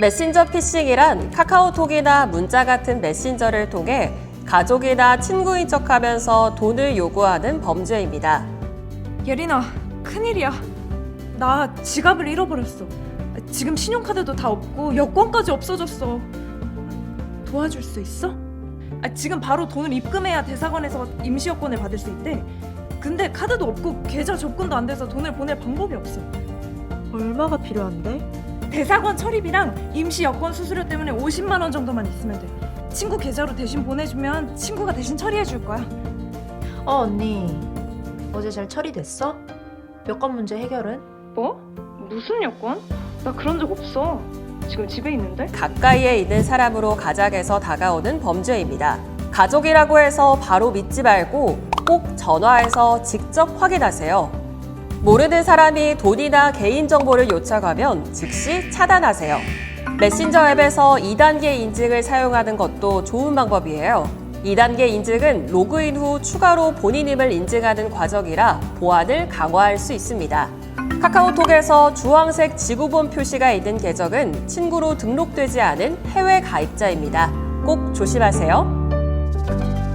메신저 피싱이란 카카오톡이나 문자 같은 메신저를 통해 가족이나 친구인 척하면서 돈을 요구하는 범죄입니다. 예린아, 큰일이야. 나 지갑을 잃어버렸어. 지금 신용카드도 다 없고 여권까지 없어졌어. 도와줄 수 있어? 아, 지금 바로 돈을 입금해야 대사관에서 임시 여권을 받을 수 있대. 근데 카드도 없고 계좌 접근도 안 돼서 돈을 보낼 방법이 없어. 얼마가 필요한데? 대사관 처리비랑 임시 여권 수수료 때문에 50만 원 정도만 있으면 돼. 친구 계좌로 대신 보내주면 친구가 대신 처리해 줄 거야. 어 언니 어제 잘 처리됐어? 여권 문제 해결은? 뭐? 무슨 여권? 나 그런 적 없어. 지금 집에 있는데? 가까이에 있는 사람으로 가작해서 다가오는 범죄입니다. 가족이라고 해서 바로 믿지 말고 꼭 전화해서 직접 확인하세요. 모르는 사람이 돈이나 개인정보를 요청하면 즉시 차단하세요. 메신저 앱에서 2단계 인증을 사용하는 것도 좋은 방법이에요. 2단계 인증은 로그인 후 추가로 본인 임을 인증하는 과정이라 보안을 강화할 수 있습니다. 카카오톡에서 주황색 지구본 표시가 있는 계정은 친구로 등록되지 않은 해외 가입자입니다. 꼭 조심하세요.